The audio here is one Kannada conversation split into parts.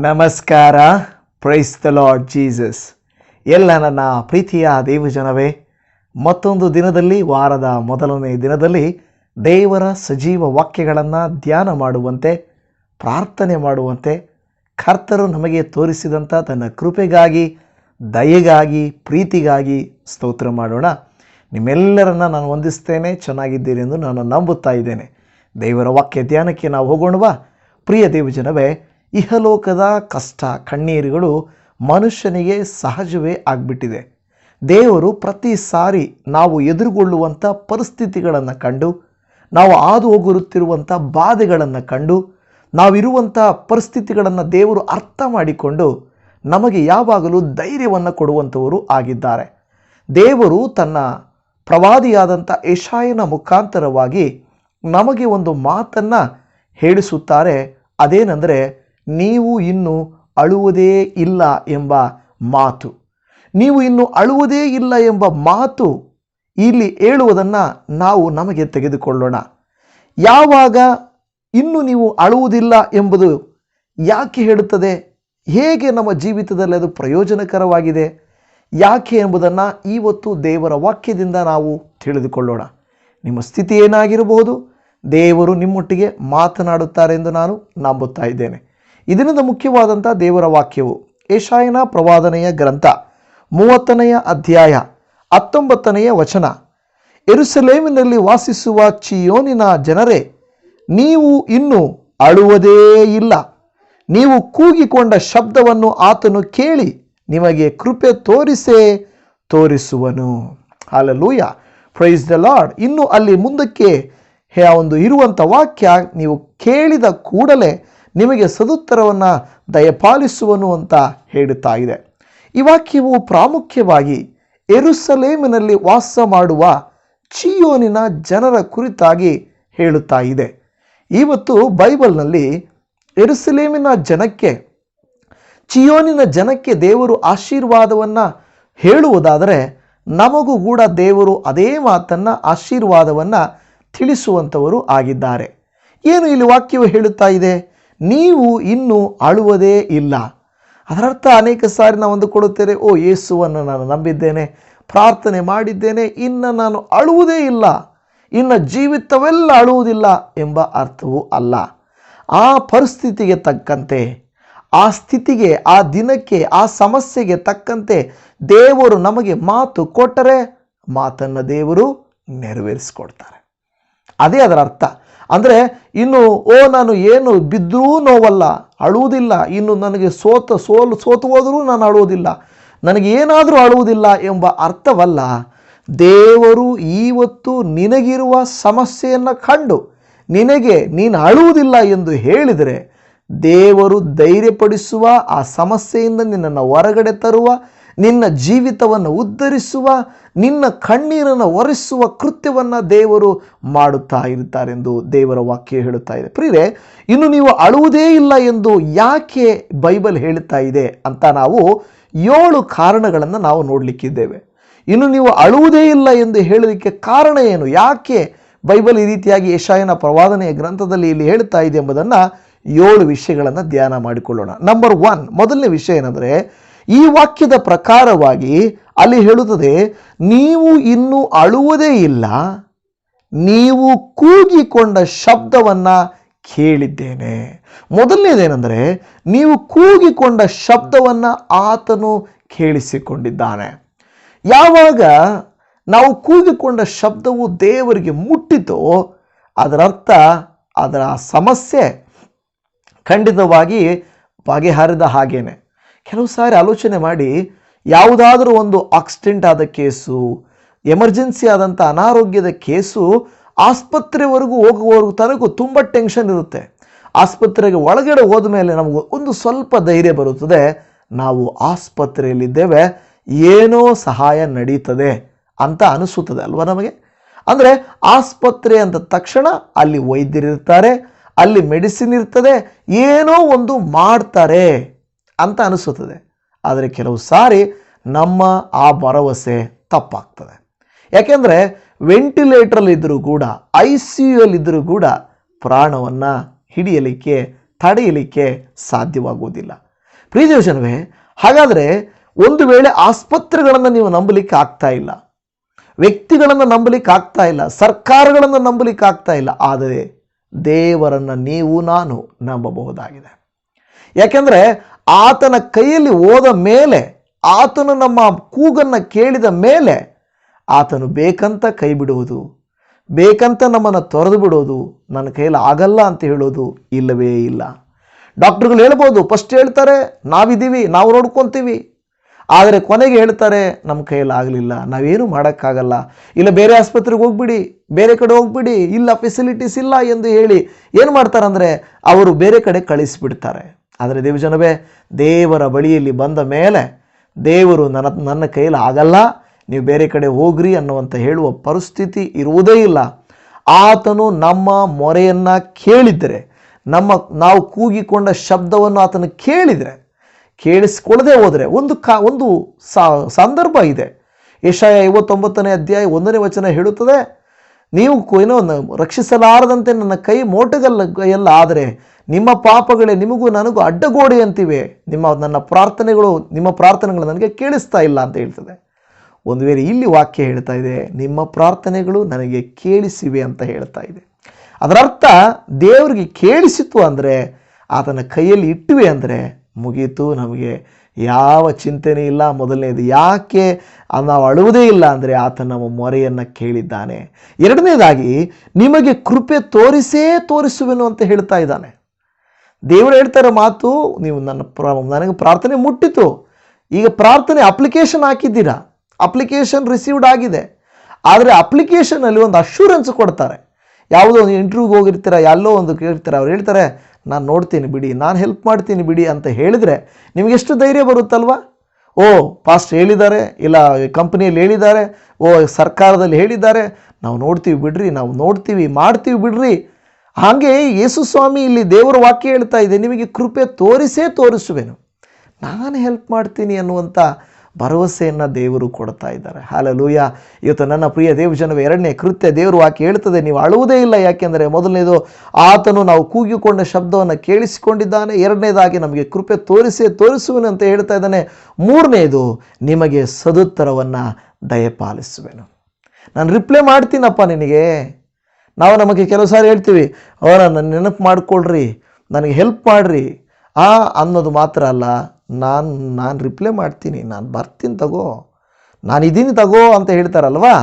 ನಮಸ್ಕಾರ. ಪ್ರೈಸ್ ದ ಲಾರ್ಡ್ ಜೀಸಸ್ ಎಲ್ಲ ನನ್ನ ಪ್ರೀತಿಯ ದೇವಜನವೇ, ಮತ್ತೊಂದು ದಿನದಲ್ಲಿ, ವಾರದ ಮೊದಲನೇ ದಿನದಲ್ಲಿ ದೇವರ ಸಜೀವ ವಾಕ್ಯಗಳನ್ನು ಧ್ಯಾನ ಮಾಡುವಂತೆ, ಪ್ರಾರ್ಥನೆ ಮಾಡುವಂತೆ ಕರ್ತರು ನಮಗೆ ತೋರಿಸಿದಂಥ ತನ್ನ ಕೃಪೆಗಾಗಿ, ದಯೆಗಾಗಿ, ಪ್ರೀತಿಗಾಗಿ ಸ್ತೋತ್ರ ಮಾಡೋಣ. ನಿಮ್ಮೆಲ್ಲರನ್ನ ನಾನು ವಂದಿಸ್ತೇನೆ ಚೆನ್ನಾಗಿದ್ದೀರಿ ಎಂದು ನಾನು ನಂಬುತ್ತಾ ಇದ್ದೇನೆ. ದೇವರ ವಾಕ್ಯ ಧ್ಯಾನಕ್ಕೆ ನಾವು ಹೋಗೋಣವಾ? ಪ್ರಿಯ ದೇವಜನವೇ ಇಹಲೋಕದ ಕಷ್ಟ ಕಣ್ಣೀರುಗಳು ಮನುಷ್ಯನಿಗೆ ಸಹಜವೇ ಆಗಿಬಿಟ್ಟಿದೆ. ದೇವರು ಪ್ರತಿ ಸಾರಿ ನಾವು ಎದುರುಗೊಳ್ಳುವಂಥ ಪರಿಸ್ಥಿತಿಗಳನ್ನು ಕಂಡು, ನಾವು ಹಾದು ಹೋಗುತ್ತಿರುವಂಥ ಬಾಧೆಗಳನ್ನು ಕಂಡು, ನಾವಿರುವಂಥ ಪರಿಸ್ಥಿತಿಗಳನ್ನು ದೇವರು ಅರ್ಥ ಮಾಡಿಕೊಂಡು ನಮಗೆ ಯಾವಾಗಲೂ ಧೈರ್ಯವನ್ನು ಕೊಡುವಂಥವರು ಆಗಿದ್ದಾರೆ. ದೇವರು ತನ್ನ ಪ್ರವಾದಿಯಾದಂಥ ಯಶಾಯನ ಮುಖಾಂತರವಾಗಿ ನಮಗೆ ಒಂದು ಮಾತನ್ನು ಹೇಳಿಸುತ್ತಾರೆ. ಅದೇನೆಂದರೆ ನೀವು ಇನ್ನು ಅಳುವುದೇ ಇಲ್ಲ ಎಂಬ ಮಾತು. ನೀವು ಇನ್ನು ಅಳುವುದೇ ಇಲ್ಲ ಎಂಬ ಮಾತು ಇಲ್ಲಿ ಹೇಳುವುದನ್ನು ನಾವು ನಮಗೆ ತೆಗೆದುಕೊಳ್ಳೋಣ. ಯಾವಾಗ ಇನ್ನು ನೀವು ಅಳುವುದಿಲ್ಲ ಎಂಬುದು ಯಾಕೆ ಹೇಳುತ್ತದೆ? ಹೇಗೆ ನಮ್ಮ ಜೀವಿತದಲ್ಲಿ ಅದು ಪ್ರಯೋಜನಕರವಾಗಿದೆ? ಯಾಕೆ ಎಂಬುದನ್ನು ಇವತ್ತು ದೇವರ ವಾಕ್ಯದಿಂದ ನಾವು ತಿಳಿದುಕೊಳ್ಳೋಣ. ನಿಮ್ಮ ಸ್ಥಿತಿ ಏನಾಗಿರಬಹುದು? ದೇವರು ನಿಮ್ಮೊಟ್ಟಿಗೆ ಮಾತನಾಡುತ್ತಾರೆ ಎಂದು ನಾನು ನಂಬುತ್ತಾ ಇದ್ದೇನೆ. ಇದರಿಂದ ಮುಖ್ಯವಾದಂಥ ದೇವರ ವಾಕ್ಯವು ಏಷಾಯನ ಪ್ರವಾದನೆಯ ಗ್ರಂಥ ಮೂವತ್ತನೆಯ ಅಧ್ಯಾಯ ಹತ್ತೊಂಬತ್ತನೆಯ ವಚನ. ಎರುಸಲೇಮಿನಲ್ಲಿ ವಾಸಿಸುವ ಚಿಯೋನಿನ ಜನರೇ, ನೀವು ಇನ್ನು ಅಳುವುದೇ ಇಲ್ಲ. ನೀವು ಕೂಗಿಕೊಂಡ ಶಬ್ದವನ್ನು ಆತನು ಕೇಳಿ ನಿಮಗೆ ಕೃಪೆ ತೋರಿಸೇ ತೋರಿಸುವನು. ಹಾಲಲೂಯ. ಪ್ರೈಸ್ ದ ಲಾರ್ಡ್ ಇನ್ನು ಅಲ್ಲಿ ಮುಂದಕ್ಕೆ ಒಂದು ಇರುವಂಥ ವಾಕ್ಯ ನೀವು ಕೇಳಿದ ಕೂಡಲೇ ನಿಮಗೆ ಸದುತ್ತರವನ್ನು ದಯಪಾಲಿಸುವನು ಅಂತ ಹೇಳುತ್ತಾ ಇದೆ. ಈ ವಾಕ್ಯವು ಪ್ರಾಮುಖ್ಯವಾಗಿ ಎರುಸಲೇಮಿನಲ್ಲಿ ವಾಸ ಮಾಡುವ ಚಿಯೋನಿನ ಜನರ ಕುರಿತಾಗಿ ಹೇಳುತ್ತಾ ಇದೆ. ಇವತ್ತು ಬೈಬಲ್ನಲ್ಲಿ ಎರುಸಲೇಮಿನ ಜನಕ್ಕೆ, ಚಿಯೋನಿನ ಜನಕ್ಕೆ ದೇವರು ಆಶೀರ್ವಾದವನ್ನು ಹೇಳುವುದಾದರೆ ನಮಗೂ ಕೂಡ ದೇವರು ಅದೇ ಮಾತನ್ನು, ಆಶೀರ್ವಾದವನ್ನು ತಿಳಿಸುವಂಥವರು ಆಗಿದ್ದಾರೆ. ಏನು ಇಲ್ಲಿ ವಾಕ್ಯವು ಹೇಳುತ್ತಾ ಇದೆ? ನೀವು ಇನ್ನೂ ಅಳುವುದೇ ಇಲ್ಲ. ಅದರರ್ಥ ಅನೇಕ ಸಾರಿ ನಾವು ಅಂದುಕೊಳ್ಳುತ್ತೇವೆ ಓ, ಯೇಸುವನ್ನು ನಾನು ನಂಬಿದ್ದೇನೆ, ಪ್ರಾರ್ಥನೆ ಮಾಡಿದ್ದೇನೆ, ಇನ್ನು ನಾನು ಅಳುವುದೇ ಇಲ್ಲ, ಇನ್ನು ಜೀವಿತವೆಲ್ಲ ಅಳುವುದಿಲ್ಲ ಎಂಬ ಅರ್ಥವೂ ಅಲ್ಲ. ಆ ಪರಿಸ್ಥಿತಿಗೆ ತಕ್ಕಂತೆ, ಆ ಸ್ಥಿತಿಗೆ, ಆ ದಿನಕ್ಕೆ, ಆ ಸಮಸ್ಯೆಗೆ ತಕ್ಕಂತೆ ದೇವರು ನಮಗೆ ಮಾತು ಕೊಟ್ಟರೆ ಮಾತನ್ನು ದೇವರು ನೆರವೇರಿಸಿಕೊಡ್ತಾರೆ. ಅದೇ ಅದರ ಅರ್ಥ ಅಂದರೆ ಇನ್ನು, ಓ, ನಾನು ಏನು ಬಿದ್ದರೂ ನೋವಲ್ಲ, ಅಳುವುದಿಲ್ಲ. ಇನ್ನು ನನಗೆ ಸೋತ, ಸೋಲು, ಸೋತು ಹೋದರೂ ನಾನು ಅಳುವುದಿಲ್ಲ. ನನಗೆ ಏನಾದರೂ ಅಳುವುದಿಲ್ಲ ಎಂಬ ಅರ್ಥವಲ್ಲ, ದೇವರು ಇವತ್ತು ನಿನಗಿರುವ ಸಮಸ್ಯೆಯನ್ನು ಕಂಡು, ನಿನಗೆ ನೀನು ಅಳುವುದಿಲ್ಲ ಎಂದು ಹೇಳಿದರೆ, ದೇವರು ಧೈರ್ಯಪಡಿಸುವ ಆ ಸಮಸ್ಯೆಯಿಂದ ನಿನ್ನನ್ನು ಹೊರಗಡೆ ತರುವ ನಿನ್ನ ಜೀವಿತವನ್ನು ಉದ್ಧರಿಸುವ, ನಿನ್ನ ಕಣ್ಣೀರನ್ನು ಒರೆಸುವ ಕೃತ್ಯವನ್ನು ದೇವರು ಮಾಡುತ್ತಾ ಇರುತ್ತಾರೆಂದು ದೇವರ ವಾಕ್ಯ ಹೇಳುತ್ತಾ ಇದೆ. ಪ್ರಿಯರೇ, ಇನ್ನು ನೀವು ಅಳುವುದೇ ಇಲ್ಲ ಎಂದು ಯಾಕೆ ಬೈಬಲ್ ಹೇಳುತ್ತಾ ಇದೆ ಅಂತ ನಾವು ಏಳು ಕಾರಣಗಳನ್ನು ನಾವು ನೋಡಲಿಕ್ಕಿದ್ದೇವೆ. ಇನ್ನು ನೀವು ಅಳುವುದೇ ಇಲ್ಲ ಎಂದು ಹೇಳಲಿಕ್ಕೆ ಕಾರಣ ಏನು? ಯಾಕೆ ಬೈಬಲ್ ಈ ರೀತಿಯಾಗಿ ಯಶಾಯನ ಪ್ರವಾದನೆಯ ಗ್ರಂಥದಲ್ಲಿ ಇಲ್ಲಿ ಹೇಳುತ್ತಾ ಇದೆ ಎಂಬುದನ್ನು ಏಳು ವಿಷಯಗಳನ್ನು ಧ್ಯಾನ ಮಾಡಿಕೊಳ್ಳೋಣ. ನಂಬರ್ ಒನ್ ಮೊದಲನೇ ವಿಷಯ ಏನಂದರೆ ಈ ವಾಕ್ಯದ ಪ್ರಕಾರವಾಗಿ ಅಲ್ಲಿ ಹೇಳುತ್ತದೆ, ನೀವು ಇನ್ನೂ ಅಳುವುದೇ ಇಲ್ಲ, ನೀವು ಕೂಗಿಕೊಂಡ ಶಬ್ದವನ್ನು ಕೇಳಿದ್ದೇನೆ. ಮೊದಲನೇದೇನೆಂದರೆ, ನೀವು ಕೂಗಿಕೊಂಡ ಶಬ್ದವನ್ನು ಆತನು ಕೇಳಿಸಿಕೊಂಡಿದ್ದಾನೆ. ಯಾವಾಗ ನಾವು ಕೂಗಿಕೊಂಡ ಶಬ್ದವು ದೇವರಿಗೆ ಮುಟ್ಟಿತೋ, ಅದರರ್ಥ ಅದರ ಸಮಸ್ಯೆ ಖಂಡಿತವಾಗಿ ಬಗೆಹರಿದ ಹಾಗೇನೆ. ಕೆಲವು ಸಾರಿ ಆಲೋಚನೆ ಮಾಡಿ ಯಾವುದಾದ್ರೂ ಒಂದು ಆಕ್ಸಿಡೆಂಟ್ ಆದ ಕೇಸು ಎಮರ್ಜೆನ್ಸಿ ಆದಂಥ ಅನಾರೋಗ್ಯದ ಕೇಸು ಆಸ್ಪತ್ರೆವರೆಗೂ ಹೋಗುವವರೆಗೂ ತನಗೂ ತುಂಬ ಟೆನ್ಷನ್ ಇರುತ್ತೆ. ಆಸ್ಪತ್ರೆಗೆ ಒಳಗಡೆ ಹೋದ ಮೇಲೆ ನಮಗೆ ಒಂದು ಸ್ವಲ್ಪ ಧೈರ್ಯ ಬರುತ್ತದೆ. ನಾವು ಆಸ್ಪತ್ರೆಯಲ್ಲಿದ್ದೇವೆ, ಏನೋ ಸಹಾಯ ನಡೀತದೆ ಅಂತ ಅನಿಸುತ್ತದೆ ಅಲ್ವಾ ನಮಗೆ? ಅಂದರೆ ಆಸ್ಪತ್ರೆ ಅಂದ ತಕ್ಷಣ ಅಲ್ಲಿ ವೈದ್ಯರಿರ್ತಾರೆ, ಅಲ್ಲಿ ಮೆಡಿಸಿನ್ ಇರ್ತದೆ, ಏನೋ ಒಂದು ಮಾಡ್ತಾರೆ. ಅಂತ ಅನಿಸುತ್ತದೆ. ಆದರೆ ಕೆಲವು ಸಾರಿ ನಮ್ಮ ಆ ಭರವಸೆ ತಪ್ಪಾಗ್ತದೆ. ಯಾಕೆಂದರೆ ವೆಂಟಿಲೇಟ್ರಲ್ಲಿದ್ದರೂ ಕೂಡ ಐ ಸಿ ಯುಲ್ಲಿದ್ದರೂ ಕೂಡ ಪ್ರಾಣವನ್ನು ಹಿಡಿಯಲಿಕ್ಕೆ, ತಡೆಯಲಿಕ್ಕೆ ಸಾಧ್ಯವಾಗುವುದಿಲ್ಲ. ಪ್ರೀತಿವಚನವೇ ಹಾಗಾದರೆ ಒಂದು ವೇಳೆ ಆಸ್ಪತ್ರೆಗಳನ್ನು ನೀವು ನಂಬಲಿಕ್ಕೆ ಆಗ್ತಾ ಇಲ್ಲ, ವ್ಯಕ್ತಿಗಳನ್ನು ನಂಬಲಿಕ್ಕೆ ಆಗ್ತಾ ಇಲ್ಲ, ಸರ್ಕಾರಗಳನ್ನು ನಂಬಲಿಕ್ಕೆ ಆಗ್ತಾ ಇಲ್ಲ, ಆದರೆ ದೇವರನ್ನು ನೀವು, ನಾನು ನಂಬಬಹುದಾಗಿದೆ. ಯಾಕೆಂದರೆ ಆತನ ಕೈಯಲ್ಲಿ ಹೋದ ಮೇಲೆ, ಆತನು ನಮ್ಮ ಕೂಗನ್ನು ಕೇಳಿದ ಮೇಲೆ ಆತನು ಬೇಕಂತ ಕೈ ಬಿಡುವುದು ಬೇಕಂತ ನಮ್ಮನ್ನು ತೊರೆದು ಬಿಡೋದು ನನ್ನ ಕೈಯಲ್ಲಿ ಆಗಲ್ಲ ಅಂತ ಹೇಳೋದು ಇಲ್ಲವೇ ಇಲ್ಲ. ಡಾಕ್ಟ್ರುಗಳು ಹೇಳ್ಬೋದು, ಫಸ್ಟ್ ಹೇಳ್ತಾರೆ, ನಾವಿದ್ದೀವಿ, ನಾವು ನೋಡ್ಕೊತೀವಿ. ಆದರೆ ಕೊನೆಗೆ ಹೇಳ್ತಾರೆ, ನಮ್ಮ ಕೈಯಲ್ಲಿ ಆಗಲಿಲ್ಲ, ನಾವೇನು ಮಾಡೋಕ್ಕಾಗಲ್ಲ. ಇಲ್ಲ ಬೇರೆ ಆಸ್ಪತ್ರೆಗೆ ಹೋಗ್ಬಿಡಿ, ಬೇರೆ ಕಡೆ ಹೋಗ್ಬಿಡಿ, ಇಲ್ಲ ಫೆಸಿಲಿಟೀಸ್ ಇಲ್ಲ ಎಂದು ಹೇಳಿ ಏನು ಮಾಡ್ತಾರೆ ಅಂದರೆ ಅವರು ಬೇರೆ ಕಡೆ ಕಳಿಸಿಬಿಡ್ತಾರೆ. ಆದರೆ ದೇವಜನವೇ, ದೇವರ ಬಳಿಯಲ್ಲಿ ಬಂದ ಮೇಲೆ ದೇವರು ನನ್ನ ನನ್ನ ಕೈಯಲ್ಲಿ ಆಗಲ್ಲ, ನೀವು ಬೇರೆ ಕಡೆ ಹೋಗ್ರಿ ಅನ್ನುವಂಥ ಹೇಳುವ ಪರಿಸ್ಥಿತಿ ಇರುವುದೇ ಇಲ್ಲ. ಆತನು ನಮ್ಮ ಮೊರೆಯನ್ನು ಕೇಳಿದರೆ, ನಮ್ಮ, ನಾವು ಕೂಗಿಕೊಂಡ ಶಬ್ದವನ್ನು ಆತನು ಕೇಳಿದರೆ, ಕೇಳಿಸ್ಕೊಳ್ಳದೆ ಹೋದರೆ ಒಂದು ಕಾ, ಒಂದು ಸಂದರ್ಭ ಇದೆ. ಏಷಾಯ ಐವತ್ತೊಂಬತ್ತನೇ ಅಧ್ಯಾಯ ಒಂದನೇ ವಚನ ಹೇಳುತ್ತದೆ, ನೀವು ಏನೋ ರಕ್ಷಿಸಲಾರದಂತೆ ನನ್ನ ಕೈ ಮೋಟಗಲ್ಲ ಎಲ್ಲ ಆದರೆ ನಿಮ್ಮ ಪಾಪಗಳೇ ನಿಮಗೂ ನನಗೂ ಅಡ್ಡಗೋಡೆ ಅಂತಿವೆ. ನಿಮ್ಮ ನನ್ನ ಪ್ರಾರ್ಥನೆಗಳು, ನಿಮ್ಮ ಪ್ರಾರ್ಥನೆಗಳು ನನಗೆ ಕೇಳಿಸ್ತಾ ಇಲ್ಲ ಅಂತ ಹೇಳ್ತದೆ. ಒಂದು ವೇಳೆ ಇಲ್ಲಿ ವಾಕ್ಯ ಹೇಳ್ತಾ ಇದೆ, ನಿಮ್ಮ ಪ್ರಾರ್ಥನೆಗಳು ನನಗೆ ಕೇಳಿಸಿವೆ ಅಂತ ಹೇಳ್ತಾ ಇದೆ. ಅದರರ್ಥ, ದೇವರಿಗೆ ಕೇಳಿಸಿತು ಅಂದರೆ, ಆತನ ಕೈಯಲ್ಲಿ ಇಟ್ಟಿವೆ ಅಂದರೆ, ಮುಗೀತು, ನಮಗೆ ಯಾವ ಚಿಂತನೆ ಇಲ್ಲ. ಮೊದಲನೇದು ಯಾಕೆ ನಾವು ಅಳುವುದೇ ಇಲ್ಲ ಅಂದರೆ ಆತ ನಮ್ಮ ಮೊರೆಯನ್ನು ಕೇಳಿದ್ದಾನೆ. ಎರಡನೇದಾಗಿ, ನಿಮಗೆ ಕೃಪೆ ತೋರಿಸೇ ತೋರಿಸುವೆನು ಅಂತ ಹೇಳ್ತಾ ಇದ್ದಾನೆ. ದೇವರು ಹೇಳ್ತಾರೆ ಮಾತು, ನೀವು ನನ್ನ ಪ್ರ, ನನಗೆ ಪ್ರಾರ್ಥನೆ ಮುಟ್ಟಿತು. ಈಗ ಪ್ರಾರ್ಥನೆ ಅಪ್ಲಿಕೇಶನ್ ಹಾಕಿದ್ದೀರಾ? ಅಪ್ಲಿಕೇಶನ್ ರಿಸೀವ್ಡ್ ಆಗಿದೆ. ಆದರೆ ಅಪ್ಲಿಕೇಶನಲ್ಲಿ ಒಂದು ಅಶ್ಯೂರೆನ್ಸ್ ಕೊಡ್ತಾರೆ. ಯಾವುದೋ ಒಂದು ಇಂಟರ್ವ್ಯೂಗೆ ಹೋಗಿರ್ತೀರ, ಎಲ್ಲೋ ಒಂದು ಕೇಳ್ತೀರ, ಅವ್ರು ಹೇಳ್ತಾರೆ, ನಾನು ನೋಡ್ತೀನಿ ಬಿಡಿ, ನಾನು ಹೆಲ್ಪ್ ಮಾಡ್ತೀನಿ ಬಿಡಿ ಅಂತ ಹೇಳಿದರೆ ನಿಮಗೆ ಎಷ್ಟು ಧೈರ್ಯ ಬರುತ್ತಲ್ವಾ? ಓ ಪಾಸ್ಟ್ ಹೇಳಿದ್ದಾರೆ, ಇಲ್ಲ ಕಂಪ್ನಿಯಲ್ಲಿ ಹೇಳಿದ್ದಾರೆ, ಓ ಸರ್ಕಾರದಲ್ಲಿ ಹೇಳಿದ್ದಾರೆ, ನಾವು ನೋಡ್ತೀವಿ ಬಿಡ್ರಿ, ನಾವು ನೋಡ್ತೀವಿ, ಮಾಡ್ತೀವಿ ಬಿಡ್ರಿ. ಹಾಗೆ ಯೇಸು ಸ್ವಾಮಿ ಇಲ್ಲಿ ದೇವರ ವಾಕ್ಯ ಹೇಳ್ತಾ ಇದೆ, ನಿಮಗೆ ಕೃಪೆ ತೋರಿಸೇ ತೋರಿಸುವೆನು. ನಾನು ಹೆಲ್ಪ್ ಮಾಡ್ತೀನಿ ಅನ್ನುವಂಥ ಭರವಸೆಯನ್ನು ದೇವರು ಕೊಡ್ತಾ ಇದ್ದಾರೆ. ಹಾಲಲೂಯ ಇವತ್ತು ನನ್ನ ಪ್ರಿಯ ದೇವಜನವೇ ಎರಡನೇ ಕೃತ್ಯ ದೇವರು ವಾಕ್ಯ ಹೇಳ್ತದೆ, ನೀವು ಅಳುವುದೇ ಇಲ್ಲ. ಯಾಕೆಂದರೆ ಮೊದಲನೇದು, ಆತನು ನಾವು ಕೂಗಿಕೊಂಡ ಶಬ್ದವನ್ನು ಕೇಳಿಸಿಕೊಂಡಿದ್ದಾನೆ, ಎರಡನೇದಾಗಿ ನಮಗೆ ಕೃಪೆ ತೋರಿಸೇ ತೋರಿಸುವೆನು ಅಂತ ಹೇಳ್ತಾ ಇದ್ದಾನೆ, ಮೂರನೇದು, ನಿಮಗೆ ಸದುತ್ತರವನ್ನು ದಯಪಾಲಿಸುವೆನು. ನಾನು ರಿಪ್ಲೈ ಮಾಡ್ತೀನಪ್ಪ ನಿನಗೆ. ನಾವು ನಮಗೆ ಕೆಲವು ಸಾರಿ ಹೇಳ್ತೀವಿ, ಅವರ, ನನ್ನ ನೆನಪು ಮಾಡಿಕೊಳ್ರಿ, ನನಗೆ ಹೆಲ್ಪ್ ಮಾಡಿರಿ. ಆ ಅನ್ನೋದು ಮಾತ್ರ ಅಲ್ಲ, ನಾನು ನಾನು ರಿಪ್ಲೈ ಮಾಡ್ತೀನಿ, ನಾನು ಬರ್ತೀನಿ ತಗೋ, ನಾನು ಇದೀನಿ ತಗೋ ಅಂತ ಹೇಳ್ತಾರಲ್ವಾ?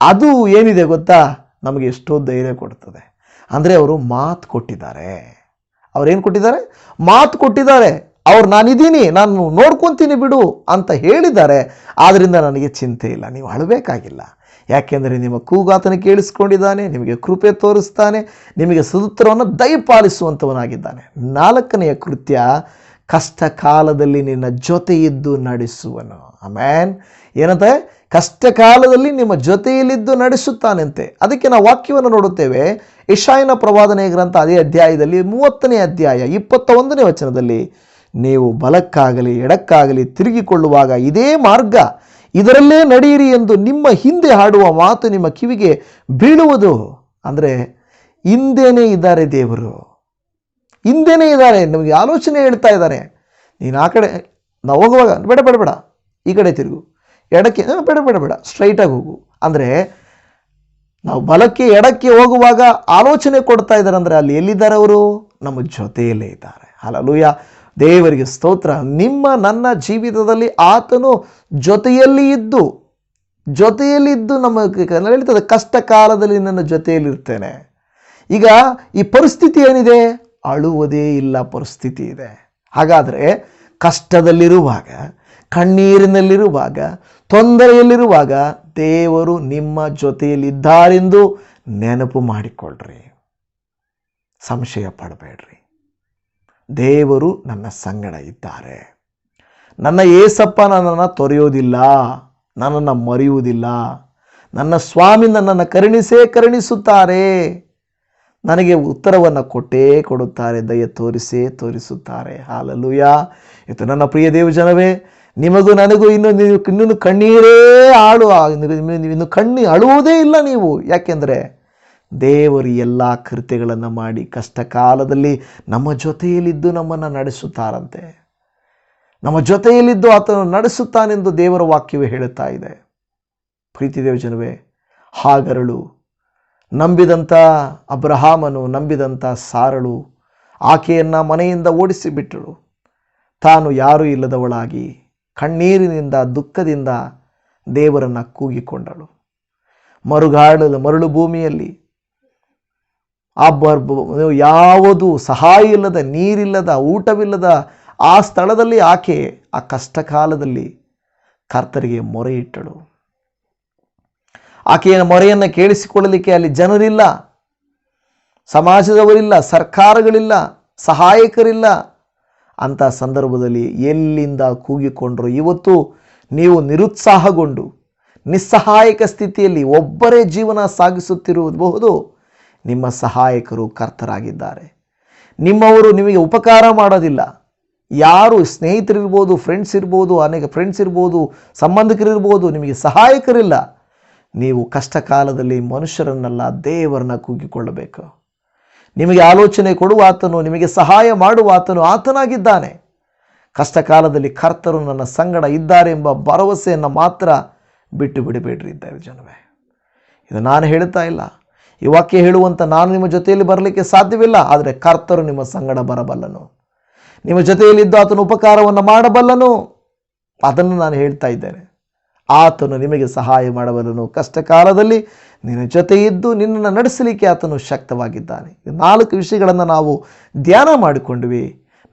ಅದು ಏನಿದೆ ಗೊತ್ತಾ? ನಮಗೆ ಎಷ್ಟೋ ಧೈರ್ಯ ಕೊಡ್ತದೆ. ಅಂದರೆ ಅವರು ಮಾತು ಕೊಟ್ಟಿದ್ದಾರೆ. ಅವ್ರೇನು ಕೊಟ್ಟಿದ್ದಾರೆ? ಮಾತು ಕೊಟ್ಟಿದ್ದಾರೆ. ಅವ್ರು ನಾನಿದ್ದೀನಿ ನಾನು ನೋಡ್ಕೊತೀನಿ ಬಿಡು ಅಂತ ಹೇಳಿದ್ದಾರೆ. ಆದ್ದರಿಂದ ನನಗೆ ಚಿಂತೆ ಇಲ್ಲ, ನೀವು ಅಳಬೇಕಾಗಿಲ್ಲ. ಯಾಕೆಂದರೆ ನಿಮ್ಮ ಕೂಗಾತನ ಕೇಳಿಸ್ಕೊಂಡಿದ್ದಾನೆ, ನಿಮಗೆ ಕೃಪೆ ತೋರಿಸ್ತಾನೆ, ನಿಮಗೆ ಸುತ್ತರವನ್ನು ದಯಪಾಲಿಸುವಂಥವನಾಗಿದ್ದಾನೆ. ನಾಲ್ಕನೆಯ ಕೃತ್ಯ ಕಷ್ಟ ಕಾಲದಲ್ಲಿ ನಿನ್ನ ಜೊತೆಯಿದ್ದು ನಡೆಸುವನು. ಆಮೇನ್. ಏನಂತ? ಕಷ್ಟ ಕಾಲದಲ್ಲಿ ನಿಮ್ಮ ಜೊತೆಯಲ್ಲಿದ್ದು ನಡೆಸುತ್ತಾನಂತೆ. ಅದಕ್ಕೆ ನಾವು ವಾಕ್ಯವನ್ನು ನೋಡುತ್ತೇವೆ. ಇಶಾಯನ ಪ್ರವಾದನೆಯ ಗ್ರಂಥ ಅದೇ ಅಧ್ಯಾಯದಲ್ಲಿ ಮೂವತ್ತನೇ ಅಧ್ಯಾಯ ಇಪ್ಪತ್ತ ಒಂದನೇ ವಚನದಲ್ಲಿ, ನೀವು ಬಲಕ್ಕಾಗಲಿ ಎಡಕ್ಕಾಗಲಿ ತಿರುಗಿಕೊಳ್ಳುವಾಗ ಇದೇ ಮಾರ್ಗ. ಇದರಲ್ಲೇ ನಡೆಯಿರಿ ಎಂದು ನಿಮ್ಮ ಹಿಂದೆ ಹಾಡುವ ಮಾತು ನಿಮ್ಮ ಕಿವಿಗೆ ಬೀಳುವುದು. ಅಂದರೆ, ಹಿಂದೆನೇ ಇದ್ದಾರೆ ದೇವರು. ಹಿಂದೆನೇ ಇದ್ದಾರೆ. ನಿಮಗೆ ಆಲೋಚನೆ ಹೇಳ್ತಾ ಇದ್ದಾರೆ. ನೀನು ಆ ಕಡೆ, ನಾವು ಹೋಗುವಾಗ, ಬೇಡ ಬೇಡ ಬೇಡ. ಈ ಕಡೆ ತಿರುಗು. ಎಡಕ್ಕೆ ಬೇಡ ಬೇಡ ಬೇಡ. ಸ್ಟ್ರೈಟಾಗಿ ಹೋಗು. ಅಂದರೆ, ನಾವು ಬಲಕ್ಕೆ, ಎಡಕ್ಕೆ ಹೋಗುವಾಗ ಆಲೋಚನೆ ಕೊಡ್ತಾ ಇದ್ದಾರೆ. ಅಂದರೆ, ಅಲ್ಲಿ ಎಲ್ಲಿದ್ದಾರೆ ಅವರು? ನಮ್ಮ ಜೊತೆಯಲ್ಲೇ ಇದ್ದಾರೆ. ಅಲ್ಲೂಯ ದೇವರಿಗೆ ಸ್ತೋತ್ರ. ನಿಮ್ಮ, ನನ್ನ ಜೀವಿತದಲ್ಲಿ ಆತನು ಜೊತೆಯಲ್ಲಿ ಇದ್ದು ಜೊತೆಯಲ್ಲಿದ್ದು ನಮ್ಮ ಕನ್ನಡ ಹೇಳ್ತದೆ ಕಷ್ಟ ಕಾಲದಲ್ಲಿ ನನ್ನ ಜೊತೆಯಲ್ಲಿರ್ತೇನೆ ಈಗ ಈ ಪರಿಸ್ಥಿತಿ ಏನಿದೆ? ಅಳುವುದೇ ಇಲ್ಲ, ಪರಿಸ್ಥಿತಿ ಇದೆ. ಹಾಗಾದರೆ ಕಷ್ಟದಲ್ಲಿರುವಾಗ, ಕಣ್ಣೀರಿನಲ್ಲಿರುವಾಗ, ತೊಂದರೆಯಲ್ಲಿರುವಾಗ ದೇವರು ನಿಮ್ಮ ಜೊತೆಯಲ್ಲಿದ್ದಾರೆಂದು ನೆನಪು ಮಾಡಿಕೊಳ್ಳ್ರಿ ಸಂಶಯ ಪಡಬೇಡ್ರಿ. ದೇವರು ನನ್ನ ಸಂಗಡ ಇದ್ದಾರೆ. ನನ್ನ ಏಸಪ್ಪ ನನ್ನನ್ನು ತೊರೆಯೋದಿಲ್ಲ, ನನ್ನನ್ನು ಮರೆಯುವುದಿಲ್ಲ. ನನ್ನ ಸ್ವಾಮಿ ನನ್ನನ್ನು ಕರುಣಿಸೇ ಕರುಣಿಸುತ್ತಾರೆ. ನನಗೆ ಉತ್ತರವನ್ನು ಕೊಟ್ಟೇ ಕೊಡುತ್ತಾರೆ, ದಯ ತೋರಿಸೇ ತೋರಿಸುತ್ತಾರೆ. ಹಾಲಲ್ಲೂಯ ಇದು ನನ್ನ ಪ್ರಿಯ ದೇವಜನವೇ ನಿಮಗೂ ನನಗೂ ಇನ್ನು ನೀವು ಇನ್ನೂ ಕಣ್ಣೀರೇ ಆಳು ಇನ್ನು ಕಣ್ಣಿ ಅಳುವುದೇ ಇಲ್ಲ ನೀವು. ಯಾಕೆಂದರೆ ದೇವರು ಎಲ್ಲ ಕೃತ್ಯಗಳನ್ನು ಮಾಡಿ ಕಷ್ಟ ಕಾಲದಲ್ಲಿ ನಮ್ಮ ಜೊತೆಯಲ್ಲಿದ್ದು ನಮ್ಮನ್ನು ನಡೆಸುತ್ತಾರಂತೆ. ನಮ್ಮ ಜೊತೆಯಲ್ಲಿದ್ದು ಆತನು ನಡೆಸುತ್ತಾನೆಂದು ದೇವರ ವಾಕ್ಯವೇ ಹೇಳುತ್ತಾ ಇದೆ. ಪ್ರೀತಿ ದೇವಜನವೇ ಹಾಗರಳು ನಂಬಿದಂಥ ಅಬ್ರಹಾಮನು ನಂಬಿದಂಥ ಸಾರಳು, ಆಕೆಯನ್ನು ಮನೆಯಿಂದ ಓಡಿಸಿಬಿಟ್ಟಳು. ತಾನು ಯಾರೂ ಇಲ್ಲದವಳಾಗಿ ಕಣ್ಣೀರಿನಿಂದ, ದುಃಖದಿಂದ ದೇವರನ್ನು ಕೂಗಿಕೊಂಡಳು. ಮರುಗಾಡಲು ಮರಳು ಭೂಮಿಯಲ್ಲಿ ಆ ಬರ್ ಯಾವುದು ಸಹಾಯ ಇಲ್ಲದ, ನೀರಿಲ್ಲದ, ಊಟವಿಲ್ಲದ ಆ ಸ್ಥಳದಲ್ಲಿ ಆಕೆ ಆ ಕಷ್ಟ ಕಾಲದಲ್ಲಿ ಕರ್ತರಿಗೆ ಮೊರೆ ಇಟ್ಟಳು ಆಕೆಯ ಮೊರೆಯನ್ನು ಕೇಳಿಸಿಕೊಳ್ಳಲಿಕ್ಕೆ ಅಲ್ಲಿ ಜನರಿಲ್ಲ, ಸಮಾಜದವರಿಲ್ಲ, ಸರ್ಕಾರಗಳಿಲ್ಲ, ಸಹಾಯಕರಿಲ್ಲ. ಅಂಥ ಸಂದರ್ಭದಲ್ಲಿ ಎಲ್ಲಿಂದ ಕೂಗಿಕೊಂಡ್ರು? ಇವತ್ತು ನೀವು ನಿರುತ್ಸಾಹಗೊಂಡು, ನಿಸ್ಸಹಾಯಕ ಸ್ಥಿತಿಯಲ್ಲಿ ಒಬ್ಬರೇ ಜೀವನ ಸಾಗಿಸುತ್ತಿರುವುದು ನಿಮ್ಮ ಸಹಾಯಕರು ಕರ್ತರಾಗಿದ್ದಾರೆ. ನಿಮ್ಮವರು ನಿಮಗೆ ಉಪಕಾರ ಮಾಡೋದಿಲ್ಲ. ಯಾರು ಸ್ನೇಹಿತರಿರ್ಬೋದು ಫ್ರೆಂಡ್ಸ್ ಇರ್ಬೋದು, ಅನೇಕ ಫ್ರೆಂಡ್ಸ್ ಇರ್ಬೋದು, ಸಂಬಂಧಿಕರಿರ್ಬೋದು, ನಿಮಗೆ ಸಹಾಯಕರಿಲ್ಲ. ನೀವು ಕಷ್ಟ ಕಾಲದಲ್ಲಿ ಮನುಷ್ಯರನ್ನೆಲ್ಲ, ದೇವರನ್ನ ಕೂಗಿಕೊಳ್ಳಬೇಕು. ನಿಮಗೆ ಆಲೋಚನೆ ಕೊಡುವ ಆತನು, ನಿಮಗೆ ಸಹಾಯ ಮಾಡುವ ಆತನು ಆತನಾಗಿದ್ದಾನೆ. ಕಷ್ಟ ಕಾಲದಲ್ಲಿ ಕರ್ತರು ನನ್ನ ಸಂಗಡ ಇದ್ದಾರೆ ಎಂಬ ಭರವಸೆಯನ್ನು ಮಾತ್ರ ಬಿಟ್ಟು ಬಿಡಬೇಡ್ರಿ ಇದ್ದಾರೆ ಜನವೇ. ಇದು ನಾನು ಹೇಳ್ತಾ ಇಲ್ಲ. ಈ ವಾಕ್ಯ ಹೇಳುವಂಥ ನಾನು ನಿಮ್ಮ ಜೊತೆಯಲ್ಲಿ ಬರಲಿಕ್ಕೆ ಸಾಧ್ಯವಿಲ್ಲ, ಆದರೆ ಕರ್ತರು ನಿಮ್ಮ ಸಂಗಡ ಬರಬಲ್ಲನು. ನಿಮ್ಮ ಜೊತೆಯಲ್ಲಿದ್ದು ಆತನ ಉಪಕಾರವನ್ನು ಮಾಡಬಲ್ಲನು. ಅದನ್ನು ನಾನು ಹೇಳ್ತಾ ಇದ್ದೇನೆ. ಆತನು ನಿಮಗೆ ಸಹಾಯ ಮಾಡಬಲ್ಲನು. ಕಷ್ಟ ಕಾಲದಲ್ಲಿ ನಿನ್ನ ಜೊತೆ ಇದ್ದು ನಿನ್ನನ್ನು ನಡೆಸಲಿಕ್ಕೆ ಆತನು ಶಕ್ತವಾಗಿದ್ದಾನೆ. ನಾಲ್ಕು ವಿಷಯಗಳನ್ನು ನಾವು ಧ್ಯಾನ ಮಾಡಿಕೊಂಡ್ವಿ.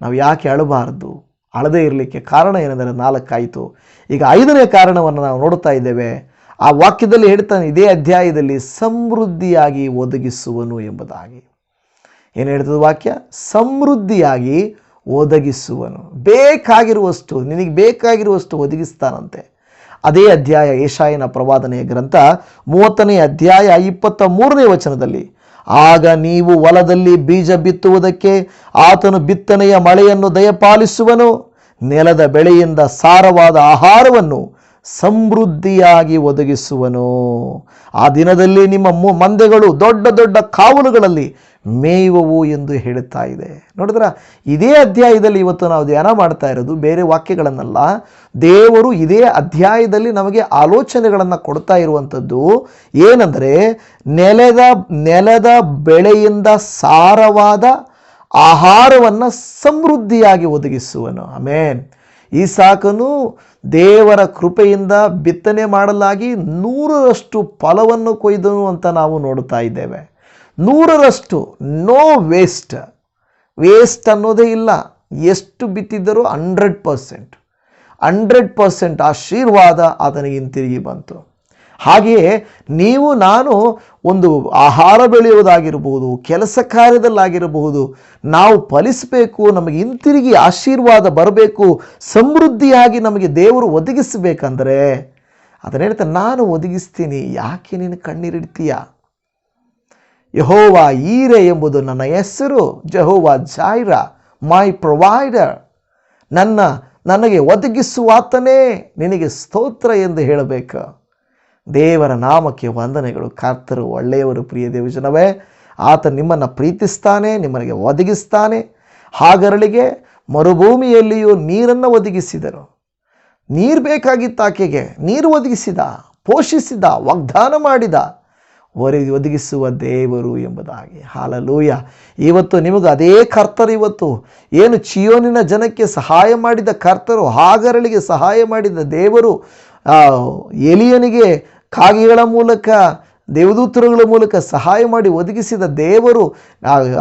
ನಾವು ಯಾಕೆ ಅಳಬಾರದು? ಅಳದೇ ಇರಲಿಕ್ಕೆ ಕಾರಣ ಏನೆಂದರೆ ನಾಲ್ಕಾಯಿತು. ಈಗ ಐದನೇ ಕಾರಣವನ್ನು ನಾವು ನೋಡ್ತಾ ಇದ್ದೇವೆ. ಆ ವಾಕ್ಯದಲ್ಲಿ ಹೇಳ್ತಾನೆ, ಇದೇ ಅಧ್ಯಾಯದಲ್ಲಿ ಸಮೃದ್ಧಿಯಾಗಿ ಒದಗಿಸುವನು ಎಂಬುದಾಗಿ. ಏನು ಹೇಳ್ತದೆ ವಾಕ್ಯ? ಸಮೃದ್ಧಿಯಾಗಿ ಒದಗಿಸುವನು. ಬೇಕಾಗಿರುವಷ್ಟು, ನಿನಗೆ ಬೇಕಾಗಿರುವಷ್ಟು ಒದಗಿಸ್ತಾನಂತೆ. ಅದೇ ಅಧ್ಯಾಯ ಏಷಾಯನ ಪ್ರವಾದನೆಯ ಗ್ರಂಥ ಮೂವತ್ತನೇ ಅಧ್ಯಾಯ ಇಪ್ಪತ್ತ ಮೂರನೇ ವಚನದಲ್ಲಿ, ಆಗ ನೀವು ಹೊಲದಲ್ಲಿ ಬೀಜ ಬಿತ್ತುವುದಕ್ಕೆ ಆತನು ಬಿತ್ತನೆಯ ಮಳೆಯನ್ನು ದಯಪಾಲಿಸುವನು, ನೆಲದ ಬೆಳೆಯಿಂದ ಸಾರವಾದ ಆಹಾರವನ್ನು ಸಮೃದ್ಧಿಯಾಗಿ ಒದಗಿಸುವನು. ಆ ದಿನದಲ್ಲಿ ನಿಮ್ಮ ಮಂದೆಗಳು ದೊಡ್ಡ ದೊಡ್ಡ ಕಾವಲುಗಳಲ್ಲಿ ಮೇಯುವವು ಎಂದು ಹೇಳುತ್ತಾ ಇದೆ. ನೋಡಿದ್ರ, ಇದೇ ಅಧ್ಯಾಯದಲ್ಲಿ ಇವತ್ತು ನಾವು ಧ್ಯಾನ ಮಾಡ್ತಾ ಇರೋದು ಬೇರೆ ವಾಕ್ಯಗಳನ್ನಲ್ಲ. ದೇವರು ಇದೇ ಅಧ್ಯಾಯದಲ್ಲಿ ನಮಗೆ ಆಲೋಚನೆಗಳನ್ನು ಕೊಡ್ತಾ ಇರುವಂಥದ್ದು ಏನಂದರೆ, ನೆಲದ ನೆಲದ ಬೆಳೆಯಿಂದ ಸಾರವಾದ ಆಹಾರವನ್ನು ಸಮೃದ್ಧಿಯಾಗಿ ಒದಗಿಸುವನು. ಆಮೇನ್. ಈಸಾಕನು ದೇವರ ಕೃಪೆಯಿಂದ ಬಿತ್ತನೆ ಮಾಡಲಾಗಿ ನೂರರಷ್ಟು ಫಲವನ್ನು ಕೊಯ್ದನು ಅಂತ ನಾವು ನೋಡ್ತಾ ಇದ್ದೇವೆ. ನೂರರಷ್ಟು ನೋ ವೇಸ್ಟ್ ವೇಸ್ಟ್ ಅನ್ನೋದೇ ಇಲ್ಲ. ಎಷ್ಟು ಬಿತ್ತಿದ್ದರೂ ಹಂಡ್ರೆಡ್ ಪರ್ಸೆಂಟ್ ಹಂಡ್ರೆಡ್ ಪರ್ಸೆಂಟ್ ಆಶೀರ್ವಾದ ಆತನಿಗೆ ಹಿಂತಿರುಗಿ ಬಂತು. ಹಾಗೆಯೇ ನೀವು, ನಾನು ಒಂದು ಆಹಾರ ಬೆಳೆಯುವುದಾಗಿರಬಹುದು ಕೆಲಸ ಕಾರ್ಯದಲ್ಲಾಗಿರಬಹುದು, ನಾವು ಫಲಿಸಬೇಕು, ನಮಗೆ ಹಿಂತಿರುಗಿ ಆಶೀರ್ವಾದ ಬರಬೇಕು, ಸಮೃದ್ಧಿಯಾಗಿ ನಮಗೆ ದೇವರು ಒದಗಿಸಬೇಕಂದರೆ, ಅದನ್ನ ಹೇಳ್ತಾರೆ ನಾನು ಒದಗಿಸ್ತೀನಿ, ಯಾಕೆ ನೀನು ಕಣ್ಣೀರಿಡ್ತೀಯ ಯಹೋವಾ ಈರೆ ಎಂಬುದು ನನ್ನ ಹೆಸರು, ಜಹೋವಾ ಜಾಯ್ರ ಮೈ ಪ್ರೊವೈಡರ್. ನನ್ನ, ನನಗೆ ಒದಗಿಸುವಾತನೇ, ನಿನಗೆ ಸ್ತೋತ್ರ ಎಂದು ಹೇಳಬೇಕು. ದೇವರ ನಾಮಕ್ಕೆ ವಂದನೆಗಳು. ಕರ್ತರು ಒಳ್ಳೆಯವರು, ಪ್ರಿಯ ದೇವಜನವೇ ಆತ ನಿಮ್ಮನ್ನು ಪ್ರೀತಿಸ್ತಾನೆ, ನಿಮ್ಮನಿಗೆ ಒದಗಿಸ್ತಾನೆ. ಹಾಗರಳಿಗೆ ಮರುಭೂಮಿಯಲ್ಲಿಯೂ ನೀರನ್ನು ಒದಗಿಸಿದರು ನೀರು ಬೇಕಾಗಿತ್ತು ಆಕೆಗೆ, ನೀರು ಒದಗಿಸಿದ, ಪೋಷಿಸಿದ, ವಾಗ್ದಾನ ಮಾಡಿದ, ಒರೆ ಒದಗಿಸುವ ದೇವರು ಎಂಬುದಾಗಿ. ಹಾಲಲೂಯ. ಇವತ್ತು ನಿಮಗೆ ಅದೇ ಕರ್ತರು ಇವತ್ತು. ಏನು ಚಿಯೋನಿನ ಜನಕ್ಕೆ ಸಹಾಯ ಮಾಡಿದ ಕರ್ತರು, ಹಾಗರಳಿಗೆ ಸಹಾಯ ಮಾಡಿದ ದೇವರು ಎಲಿಯನಿಗೆ ಕಾಗೆಗಳ ಮೂಲಕ, ದೇವದೂತರುಗಳ ಮೂಲಕ ಸಹಾಯ ಮಾಡಿ ಒದಗಿಸಿದ ದೇವರು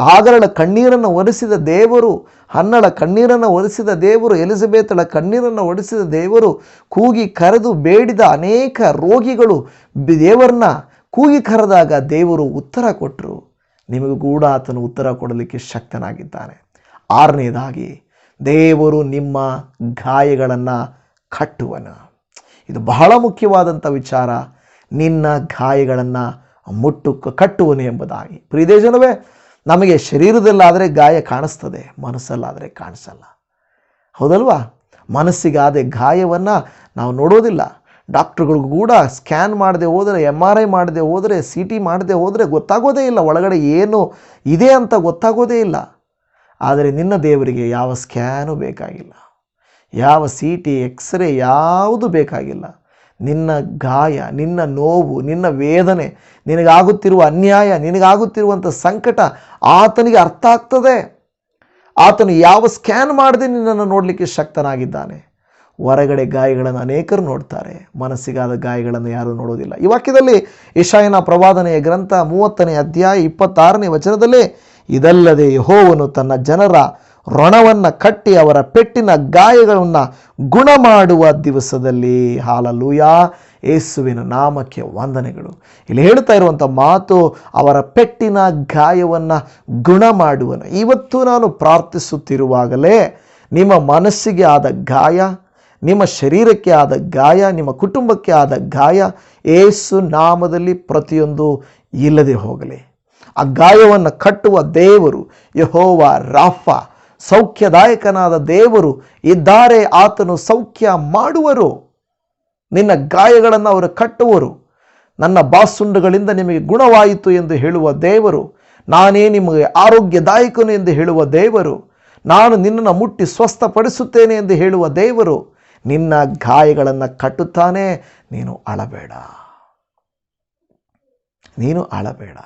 ಆಗರಳ ಕಣ್ಣೀರನ್ನು ಒರೆಸಿದ ದೇವರು, ಹನ್ನಳ ಕಣ್ಣೀರನ್ನು ಒರೆಸಿದ ದೇವರು, ಎಲಿಜಬೆತಳ ಕಣ್ಣೀರನ್ನು ಒರೆಸಿದ ದೇವರು, ಕೂಗಿ ಕರೆದು ಬೇಡಿದ ಅನೇಕ ರೋಗಿಗಳು ದೇವರನ್ನ ಕೂಗಿ ಕರೆದಾಗ ದೇವರು ಉತ್ತರ ಕೊಟ್ಟರು ನಿಮಗೂ ಕೂಡ ಆತನು ಉತ್ತರ ಕೊಡಲಿಕ್ಕೆ ಶಕ್ತನಾಗಿದ್ದಾನೆ. ಆರನೇದಾಗಿ, ದೇವರು ನಿಮ್ಮ ಗಾಯಗಳನ್ನು ಕಟ್ಟುವನು. ಇದು ಬಹಳ ಮುಖ್ಯವಾದಂಥ ವಿಚಾರ. ನಿನ್ನ ಗಾಯಗಳನ್ನು ಮುಟ್ಟು ಕಟ್ಟುವನು ಎಂಬುದಾಗಿ. ಪ್ರೀದೇ ಜನವೇ, ನಮಗೆ ಶರೀರದಲ್ಲಾದರೆ ಗಾಯ ಕಾಣಿಸ್ತದೆ, ಮನಸ್ಸಲ್ಲಾದರೆ ಕಾಣಿಸಲ್ಲ. ಹೌದಲ್ವಾ? ಮನಸ್ಸಿಗಾದ ಗಾಯವನ್ನು ನಾವು ನೋಡೋದಿಲ್ಲ. ಡಾಕ್ಟ್ರುಗಳಿಗೂ ಕೂಡ ಸ್ಕ್ಯಾನ್ ಮಾಡದೆ ಹೋದರೆ ಎಂ ಆರ್ ಐ ಮಾಡದೆ ಹೋದರೆ ಸಿ ಟಿ ಮಾಡದೆ ಹೋದರೆ ಗೊತ್ತಾಗೋದೇ ಇಲ್ಲ ಒಳಗಡೆ ಏನು ಇದೆ ಅಂತ ಗೊತ್ತಾಗೋದೇ ಇಲ್ಲ. ಆದರೆ ನಿನ್ನ ದೇವರಿಗೆ ಯಾವ ಸ್ಕ್ಯಾನು ಬೇಕಾಗಿಲ್ಲ. ಯಾವ ಸಿ ಟಿ ಎಕ್ಸ್ರೇ ಯಾವುದು ಬೇಕಾಗಿಲ್ಲ. ನಿನ್ನ ಗಾಯ, ನಿನ್ನ ನೋವು, ನಿನ್ನ ವೇದನೆ, ನಿನಗಾಗುತ್ತಿರುವ ಅನ್ಯಾಯ, ನಿನಗಾಗುತ್ತಿರುವಂಥ ಸಂಕಟ ಆತನಿಗೆ ಅರ್ಥ ಆಗ್ತದೆ. ಆತನು ಯಾವ ಸ್ಕ್ಯಾನ್ ಮಾಡದೆ ನಿನ್ನನ್ನು ನೋಡಲಿಕ್ಕೆ ಶಕ್ತನಾಗಿದ್ದಾನೆ. ಹೊರಗಡೆ ಗಾಯಗಳನ್ನು ಅನೇಕರು ನೋಡ್ತಾರೆ. ಮನಸ್ಸಿಗಾದ ಗಾಯಗಳನ್ನು ಯಾರೂ ನೋಡೋದಿಲ್ಲ. ಈ ವಾಕ್ಯದಲ್ಲಿ ಇಶಾಯನ ಪ್ರವಾದನೆಯ ಗ್ರಂಥ ಮೂವತ್ತನೇ ಅಧ್ಯಾಯ ಇಪ್ಪತ್ತಾರನೇ ವಚನದಲ್ಲಿ ಇದಲ್ಲದೆ ಯಹೋವನು ತನ್ನ ಜನರ ರೊಣವನ್ನು ಕಟ್ಟಿ ಅವರ ಪೆಟ್ಟಿನ ಗಾಯಗಳನ್ನು ಗುಣ ಮಾಡುವ ದಿವಸದಲ್ಲಿ. ಹಾಲಲೂಯ. ಯೇಸುವಿನ ನಾಮಕ್ಕೆ ವಂದನೆಗಳು. ಇಲ್ಲಿ ಹೇಳ್ತಾ ಇರುವಂಥ ಮಾತು ಅವರ ಪೆಟ್ಟಿನ ಗಾಯವನ್ನು ಗುಣ ಮಾಡುವನು ಇವತ್ತು ನಾನು ಪ್ರಾರ್ಥಿಸುತ್ತಿರುವಾಗಲೇ ನಿಮ್ಮ ಮನಸ್ಸಿಗೆ ಆದ ಗಾಯ, ನಿಮ್ಮ ಶರೀರಕ್ಕೆ ಆದ ಗಾಯ, ನಿಮ್ಮ ಕುಟುಂಬಕ್ಕೆ ಆದ ಗಾಯ ಏಸು ನಾಮದಲ್ಲಿ ಪ್ರತಿಯೊಂದು ಇಲ್ಲದೆ ಹೋಗಲಿ. ಆ ಗಾಯವನ್ನು ಕಟ್ಟುವ ದೇವರು ಯಹೋವ ರಾಫ. ಸೌಖ್ಯದಾಯಕನಾದ ದೇವರು ಇದ್ದಾರೆ, ಆತನು ಸೌಖ್ಯ ಮಾಡುವರು. ನಿನ್ನ ಗಾಯಗಳನ್ನು ಅವರು ಕಟ್ಟುವರು. ನನ್ನ ಬಾಸುಂಡುಗಳಿಂದ ನಿಮಗೆ ಗುಣವಾಯಿತು ಎಂದು ಹೇಳುವ ದೇವರು. ನಾನೇ ನಿಮಗೆ ಆರೋಗ್ಯದಾಯಕನು ಎಂದು ಹೇಳುವ ದೇವರು. ನಾನು ನಿನ್ನನ್ನು ಮುಟ್ಟಿ ಸ್ವಸ್ಥಪಡಿಸುತ್ತೇನೆ ಎಂದು ಹೇಳುವ ದೇವರು. ನಿನ್ನ ಗಾಯಗಳನ್ನು ಕಟ್ಟುತ್ತಾನೆ, ನೀನು ಅಳಬೇಡ. ನೀನು ಅಳಬೇಡ.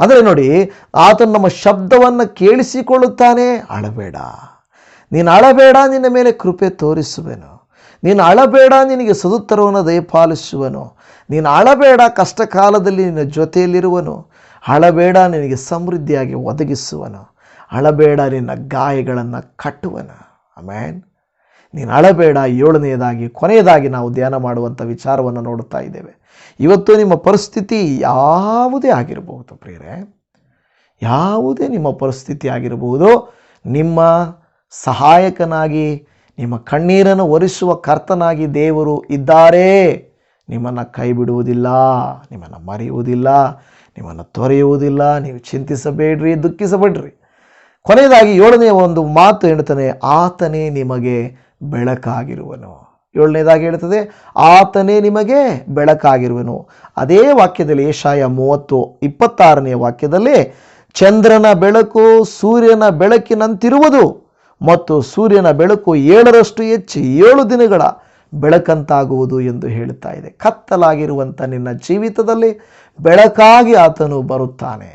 ಅಂದರೆ ನೋಡಿ, ಆತನು ನಮ್ಮ ಶಬ್ದವನ್ನು ಕೇಳಿಸಿಕೊಳ್ಳುತ್ತಾನೆ, ಅಳಬೇಡ. ನೀನು ಅಳಬೇಡ, ನಿನ್ನ ಮೇಲೆ ಕೃಪೆ ತೋರಿಸುವೆನು. ನೀನು ಅಳಬೇಡ, ನಿನಗೆ ಸದುತ್ತರವನ್ನು ದಯಪಾಲಿಸುವನು. ನೀನು ಅಳಬೇಡ ಕಷ್ಟ ಕಾಲದಲ್ಲಿ ನಿನ್ನ ಜೊತೆಯಲ್ಲಿರುವನು. ಅಳಬೇಡ, ನಿನಗೆ ಸಮೃದ್ಧಿಯಾಗಿ ಒದಗಿಸುವನು. ಅಳಬೇಡ, ನಿನ್ನ ಗಾಯಗಳನ್ನು ಕಟ್ಟುವನು. ಆಮೇನ್. ನೀನು ಅಳಬೇಡ, ಏಳನೆಯದಾಗಿ, ಕೊನೆಯದಾಗಿ ನಾವು ಧ್ಯಾನ ಮಾಡುವಂಥ ವಿಚಾರವನ್ನು ನೋಡುತ್ತಾ ಇದ್ದೇವೆ. ಇವತ್ತು ನಿಮ್ಮ ಪರಿಸ್ಥಿತಿ ಯಾವುದೇ ಆಗಿರಬಹುದು ಪ್ರಿಯರೇ. ಯಾವುದೇ ನಿಮ್ಮ ಪರಿಸ್ಥಿತಿ ಆಗಿರಬಹುದು. ನಿಮ್ಮ ಸಹಾಯಕನಾಗಿ, ನಿಮ್ಮ ಕಣ್ಣೀರನ್ನು ಒರೆಸುವ ಕರ್ತನಾಗಿ ದೇವರು ಇದ್ದಾರೆ. ನಿಮ್ಮನ್ನು ಕೈ ಬಿಡುವುದಿಲ್ಲ, ನಿಮ್ಮನ್ನು ಮರೆಯುವುದಿಲ್ಲ, ನಿಮ್ಮನ್ನು ತೊರೆಯುವುದಿಲ್ಲ. ನೀವು ಚಿಂತಿಸಬೇಡ್ರಿ, ದುಃಖಿಸಬೇಡ್ರಿ. ಕೊನೆಯದಾಗಿ ಏಳನೇ ಒಂದು ಮಾತು ಹೇಳ್ತಾನೆ, ಆತನೇ ನಿಮಗೆ ಬೆಳಕಾಗಿರುವನು. ಏಳನೇದಾಗಿ ಹೇಳ್ತದೆ ಆತನೇ ನಿಮಗೆ ಬೆಳಕಾಗಿರುವನು. ಅದೇ ವಾಕ್ಯದಲ್ಲಿ ಏಷಾಯ ಮೂವತ್ತು, ಇಪ್ಪತ್ತಾರನೆಯ ವಾಕ್ಯದಲ್ಲಿ, ಚಂದ್ರನ ಬೆಳಕು ಸೂರ್ಯನ ಬೆಳಕಿನಂತಿರುವುದು ಮತ್ತು ಸೂರ್ಯನ ಬೆಳಕು ಏಳರಷ್ಟು ಹೆಚ್ಚು ಏಳು ದಿನಗಳ ಬೆಳಕಂತಾಗುವುದು ಎಂದು ಹೇಳುತ್ತಾ ಇದೆ. ಕತ್ತಲಾಗಿರುವಂಥ ನಿನ್ನ ಜೀವಿತದಲ್ಲಿ ಬೆಳಕಾಗಿ ಆತನು ಬರುತ್ತಾನೆ.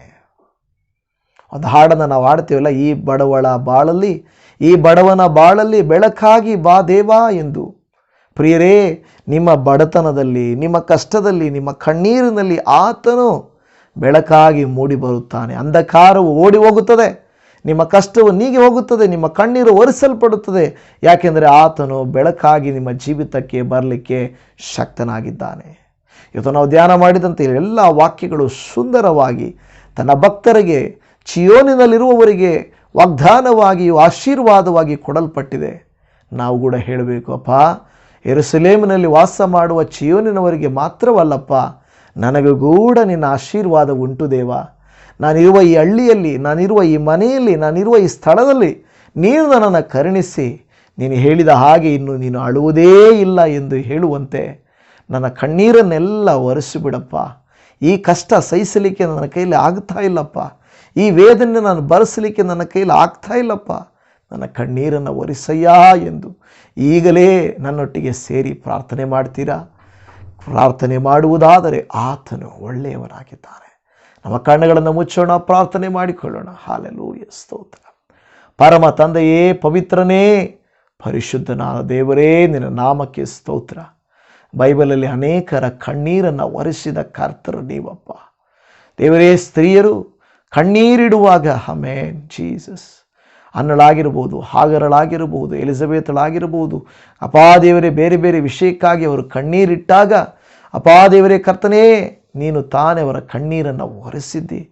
ಒಂದು ಹಾಡನ್ನು ನಾವು ಹಾಡ್ತೀವಲ್ಲ, ಈ ಬಡವಳ ಬಾಳಲ್ಲಿ, ಈ ಬಡವನ ಬಾಳಲ್ಲಿ ಬೆಳಕಾಗಿ ಬಾ ದೇವಾ ಎಂದು ಪ್ರಿಯರೇ, ನಿಮ್ಮ ಬಡತನದಲ್ಲಿ, ನಿಮ್ಮ ಕಷ್ಟದಲ್ಲಿ, ನಿಮ್ಮ ಕಣ್ಣೀರಿನಲ್ಲಿ ಆತನು ಬೆಳಕಾಗಿ ಮೂಡಿ ಬರುತ್ತಾನೆ. ಅಂಧಕಾರವು ಓಡಿ ಹೋಗುತ್ತದೆ. ನಿಮ್ಮ ಕಷ್ಟವು ನೀಗಿ ಹೋಗುತ್ತದೆ. ನಿಮ್ಮ ಕಣ್ಣೀರು ಒರೆಸಲ್ಪಡುತ್ತದೆ. ಯಾಕೆಂದರೆ ಆತನು ಬೆಳಕಾಗಿ ನಿಮ್ಮ ಜೀವಿತಕ್ಕೆ ಬರಲಿಕ್ಕೆ ಶಕ್ತನಾಗಿದ್ದಾನೆ. ಇವತ್ತು ನಾವು ಧ್ಯಾನ ಮಾಡಿದಂತೆ ಎಲ್ಲ ವಾಕ್ಯಗಳು ಸುಂದರವಾಗಿ ತನ್ನ ಭಕ್ತರಿಗೆ, ಚಿಯೋನಿನಲ್ಲಿರುವವರಿಗೆ ವಾಗ್ದಾನವಾಗಿಯೂ ಆಶೀರ್ವಾದವಾಗಿ ಕೊಡಲ್ಪಟ್ಟಿದೆ. ನಾವು ಕೂಡ ಹೇಳಬೇಕು, ಅಪ್ಪ ಎರುಸಲೇಮಿನಲ್ಲಿ ವಾಸ ಮಾಡುವ ಚಿಯೋನಿನವರಿಗೆ ಮಾತ್ರವಲ್ಲಪ್ಪ ನನಗೂ ಕೂಡ ನಿನ್ನ ಆಶೀರ್ವಾದ ಉಂಟು ದೇವ. ನಾನಿರುವ ಈ ಹಳ್ಳಿಯಲ್ಲಿ, ನಾನಿರುವ ಈ ಮನೆಯಲ್ಲಿ, ನಾನಿರುವ ಈ ಸ್ಥಳದಲ್ಲಿ ನೀನು ನನ್ನನ್ನು ಕರುಣಿಸಿ. ನೀನು ಹೇಳಿದ ಹಾಗೆ ಇನ್ನು ನೀನು ಅಳುವುದೇ ಇಲ್ಲ ಎಂದು ಹೇಳುವಂತೆ ನನ್ನ ಕಣ್ಣೀರನ್ನೆಲ್ಲ ಒರೆಸಿಬಿಡಪ್ಪ. ಈ ಕಷ್ಟ ಸಹಿಸಲಿಕ್ಕೆ ನನ್ನ ಕೈಯಲ್ಲಿ ಆಗ್ತಾ ಇಲ್ಲಪ್ಪ. ಈ ವೇದನೆ ನಾನು ಬರೆಸಲಿಕ್ಕೆ ನನ್ನ ಕೈಯಲ್ಲಿ ಆಗ್ತಾ ಇಲ್ಲಪ್ಪ. ನನ್ನ ಕಣ್ಣೀರನ್ನು ಒರೆಸಯ್ಯ ಎಂದು ಈಗಲೇ ನನ್ನೊಟ್ಟಿಗೆ ಸೇರಿ ಪ್ರಾರ್ಥನೆ ಮಾಡ್ತೀರಾ? ಪ್ರಾರ್ಥನೆ ಮಾಡುವುದಾದರೆ ಆತನು ಒಳ್ಳೆಯವನಾಗಿದ್ದಾನೆ ನಮ್ಮ ಕಣ್ಣುಗಳನ್ನು ಮುಚ್ಚೋಣ, ಪ್ರಾರ್ಥನೆ ಮಾಡಿಕೊಳ್ಳೋಣ. ಹಾಲೆಲೂಯ, ಸ್ತೋತ್ರ. ಪರಮ ತಂದೆಯೇ, ಪವಿತ್ರನೇ, ಪರಿಶುದ್ಧನಾದ ದೇವರೇ, ನಿನ್ನ ನಾಮಕ್ಕೆ ಸ್ತೋತ್ರ. ಬೈಬಲಲ್ಲಿ ಅನೇಕರ ಕಣ್ಣೀರನ್ನು ಒರೆಸಿದ ಕರ್ತರು ನೀವಪ್ಪ. ದೇವರೇ, ಸ್ತ್ರೀಯರು, ಕಣ್ಣೀರಿಡುವಾಗ ಹಮೇನ್ ಜೀಸಸ್. ಅನ್ನಳಾಗಿರ್ಬೋದು, ಹಾಗರಳಾಗಿರ್ಬೋದು, ಎಲಿಜಬೆತ್ಳಾಗಿರ್ಬೋದು, ಅಪಾದೇವರೇ ಬೇರೆ ಬೇರೆ ವಿಷಯಕ್ಕಾಗಿ ಅವರು ಕಣ್ಣೀರಿಟ್ಟಾಗ ಅಪಾದೇವರೇ ಕರ್ತನೇ, ನೀನು ತಾನೇ ಅವರ ಕಣ್ಣೀರನ್ನು ಒರೆಸಿದ್ದಿ.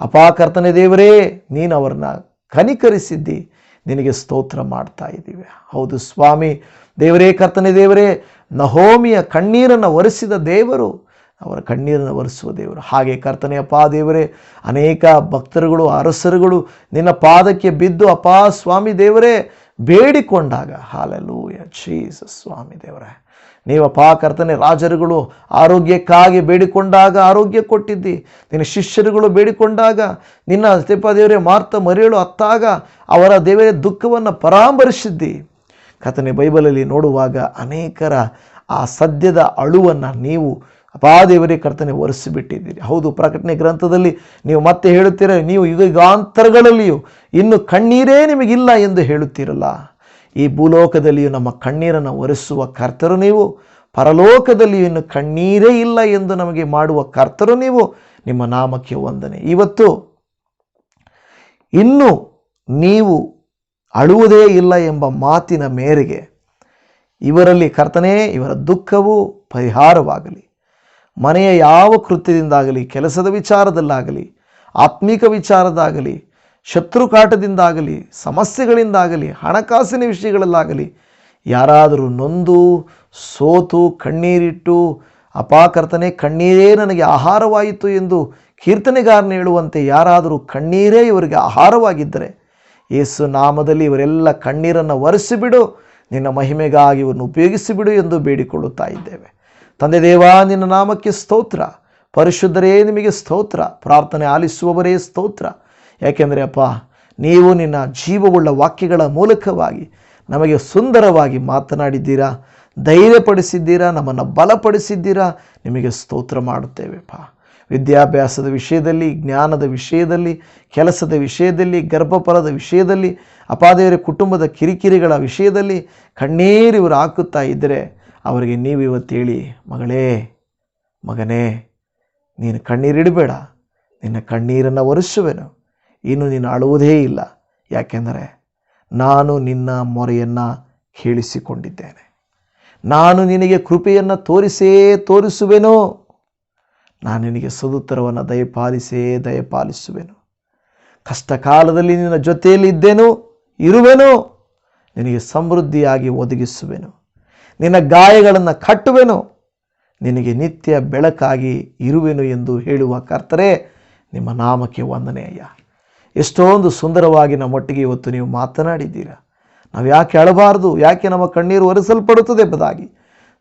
ಅಪಾ ಕರ್ತನೆ ದೇವರೇ, ನೀನು ಅವರನ್ನ ಕನಿಕರಿಸಿದ್ದಿ. ನಿನಗೆ ಸ್ತೋತ್ರ ಮಾಡ್ತಾ ಇದ್ದೀವಿ. ಹೌದು ಸ್ವಾಮಿ, ದೇವರೇ ಕರ್ತನೆ ದೇವರೇ, ನಹೋಮಿಯ ಕಣ್ಣೀರನ್ನು ಒರೆಸಿದ ದೇವರು ಅವರ ಕಣ್ಣೀರನ್ನು ಒರೆಸುವ ದೇವರು. ಹಾಗೆ ಕರ್ತನೆಯ ಪಾ ದೇವರೇ, ಅನೇಕ ಭಕ್ತರುಗಳು, ಅರಸರುಗಳು ನಿನ್ನ ಪಾದಕ್ಕೆ ಬಿದ್ದು ಅಪಾ ಸ್ವಾಮಿ ದೇವರೇ, ಬೇಡಿಕೊಂಡಾಗ, ಹಾಲೆಲೂಯ, ಜೀಸಸ್ ಸ್ವಾಮಿ ದೇವರೇ. ನೀವಪ್ಪ ಕರ್ತನೆ ರಾಜರುಗಳು ಆರೋಗ್ಯಕ್ಕಾಗಿ ಬೇಡಿಕೊಂಡಾಗ ಆರೋಗ್ಯ ಕೊಟ್ಟಿದ್ದಿ. ನಿನ್ನ ಶಿಷ್ಯರುಗಳು ಬೇಡಿಕೊಂಡಾಗ, ನಿನ್ನ ತೆಪ್ಪ ದೇವರೇ, ಮಾರ್ತ, ಮರಿಯಳು ಅತ್ತಾಗ ಅವರ ದೇವರೇ ದುಃಖವನ್ನು ಪರಾಮರಿಸಿದ್ದಿ ಕರ್ತನೆ ಬೈಬಲಲ್ಲಿ ನೋಡುವಾಗ ಅನೇಕರ ಆ ಸದ್ಯದ ಅಳುವನ್ನು ನೀವು ಅಪಾ ದೇವರೇ ಕರ್ತನೆ ಒರೆಸಿಬಿಟ್ಟಿದ್ದೀರಿ. ಹೌದು ಪ್ರಕಟಣೆ ಗ್ರಂಥದಲ್ಲಿ ನೀವು ಮತ್ತೆ ಹೇಳುತ್ತೀರ, ನೀವು ಯುಗಾಂತರಗಳಲ್ಲಿಯೂ ಇನ್ನು ಕಣ್ಣೀರೇ ನಿಮಗಿಲ್ಲ ಎಂದು ಹೇಳುತ್ತೀರಲ್ಲ. ಈ ಭೂಲೋಕದಲ್ಲಿಯೂ ನಮ್ಮ ಕಣ್ಣೀರನ್ನು ಒರೆಸುವ ಕರ್ತರು ನೀವು, ಪರಲೋಕದಲ್ಲಿಯೂ ಇನ್ನು ಕಣ್ಣೀರೇ ಇಲ್ಲ ಎಂದು ನಮಗೆ ಮಾಡುವ ಕರ್ತರು ನೀವು, ನಿಮ್ಮ ನಾಮಕ್ಕೆ ವಂದನೆ. ಇವತ್ತು ಇನ್ನು ನೀವು ಅಳುವುದೇ ಇಲ್ಲ ಎಂಬ ಮಾತಿನ ಮೇರೆಗೆ ಇವರಲ್ಲಿ ಕರ್ತನೇ ಇವರ ದುಃಖವು ಪರಿಹಾರವಾಗಲಿ. ಮನೆಯ ಯಾವ ಕೃತ್ಯದಿಂದಾಗಲಿ, ಕೆಲಸದ ವಿಚಾರದಲ್ಲಾಗಲಿ, ಆತ್ಮಿಕ ವಿಚಾರದಾಗಲಿ, ಶತ್ರುಕಾಟದಿಂದಾಗಲಿ, ಸಮಸ್ಯೆಗಳಿಂದಾಗಲಿ, ಹಣಕಾಸಿನ ವಿಷಯಗಳಲ್ಲಾಗಲಿ, ಯಾರಾದರೂ ನೊಂದು, ಸೋತು, ಕಣ್ಣೀರಿಟ್ಟು, ಅಪಾಕರ್ತನೆ, ಕಣ್ಣೀರೇ ನನಗೆ ಆಹಾರವಾಯಿತು ಎಂದು ಕೀರ್ತನೆಗಾರನ ಹೇಳುವಂತೆ ಯಾರಾದರೂ ಕಣ್ಣೀರೇ ಇವರಿಗೆ ಆಹಾರವಾಗಿದ್ದರೆ, ಯೇಸು ನಾಮದಲ್ಲಿ ಇವರೆಲ್ಲ ಕಣ್ಣೀರನ್ನು ಒರೆಸಿಬಿಡು, ನಿನ್ನ ಮಹಿಮೆಗಾಗಿ ಇವನ್ನು ಉಪಯೋಗಿಸಿಬಿಡು ಎಂದು ಬೇಡಿಕೊಳ್ಳುತ್ತಾ ಇದ್ದೇವೆ. ತಂದೆ ದೇವಾ, ನಿನ್ನ ನಾಮಕ್ಕೆ ಸ್ತೋತ್ರ. ಪರಿಶುದ್ಧರೇ ನಿಮಗೆ ಸ್ತೋತ್ರ. ಪ್ರಾರ್ಥನೆ ಆಲಿಸುವವರೇ ಸ್ತೋತ್ರ. ಯಾಕೆಂದರೆ ಅಪ್ಪ, ನೀವು ನಿನ್ನ ಜೀವವುಳ್ಳ ವಾಕ್ಯಗಳ ಮೂಲಕವಾಗಿ ನಮಗೆ ಸುಂದರವಾಗಿ ಮಾತನಾಡಿದ್ದೀರಾ, ಧೈರ್ಯಪಡಿಸಿದ್ದೀರಾ, ನಮ್ಮನ್ನು ಬಲಪಡಿಸಿದ್ದೀರಾ, ನಿಮಗೆ ಸ್ತೋತ್ರ ಮಾಡುತ್ತೇವೆಪ್ಪ ವಿದ್ಯಾಭ್ಯಾಸದ ವಿಷಯದಲ್ಲಿ, ಜ್ಞಾನದ ವಿಷಯದಲ್ಲಿ, ಕೆಲಸದ ವಿಷಯದಲ್ಲಿ, ಗರ್ಭಫಲದ ವಿಷಯದಲ್ಲಿ, ಅಪಾದೇವರ ಕುಟುಂಬದ ಕಿರಿಕಿರಿಗಳ ವಿಷಯದಲ್ಲಿ ಕಣ್ಣೀರಿವರು ಹಾಕುತ್ತಾ ಇದ್ದರೆ ಅವರಿಗೆ ನೀವು ಇವತ್ತು ಹೇಳಿ, ಮಗಳೇ, ಮಗನೇ, ನೀನು ಕಣ್ಣೀರಿಡಬೇಡ ನಿನ್ನ ಕಣ್ಣೀರನ್ನು ಒರೆಸುವೆನು. ಇನ್ನು ನೀನು ಅಳುವುದೇ ಇಲ್ಲ. ಯಾಕೆಂದರೆ ನಾನು ನಿನ್ನ ಮೊರೆಯನ್ನು ಕೇಳಿಸಿಕೊಂಡಿದ್ದೇನೆ. ನಾನು ನಿನಗೆ ಕೃಪೆಯನ್ನು ತೋರಿಸೇ ತೋರಿಸುವೆನು. ನಾನು ನಿನಗೆ ಸದುತ್ತರವನ್ನು ದಯಪಾಲಿಸೇ ದಯಪಾಲಿಸುವೆನು. ಕಷ್ಟ ಕಾಲದಲ್ಲಿ ನಿನ್ನ ಜೊತೆಯಲ್ಲಿ ಇದ್ದೇನು ಇರುವೆನು. ನಿನಗೆ ಸಮೃದ್ಧಿಯಾಗಿ ಒದಗಿಸುವೆನು. ನಿನ್ನ ಗಾಯಗಳನ್ನು ಕಟ್ಟುವೆನು. ನಿನಗೆ ನಿತ್ಯ ಬೆಳಕಾಗಿ ಇರುವೆನು ಎಂದು ಹೇಳುವ ಕರ್ತರೇ, ನಿಮ್ಮ ನಾಮಕ್ಕೆ ವಂದನೆ ಅಯ್ಯ. ಎಷ್ಟೊಂದು ಸುಂದರವಾಗಿ ನಮ್ಮೊಟ್ಟಿಗೆ ಇವತ್ತು ನೀವು ಮಾತನಾಡಿದ್ದೀರಾ. ನಾವು ಯಾಕೆ ಅಳಬಾರದು, ಯಾಕೆ ನಮ್ಮ ಕಣ್ಣೀರು ಒರೆಸಲ್ಪಡುತ್ತದೆ ಎಂಬುದಾಗಿ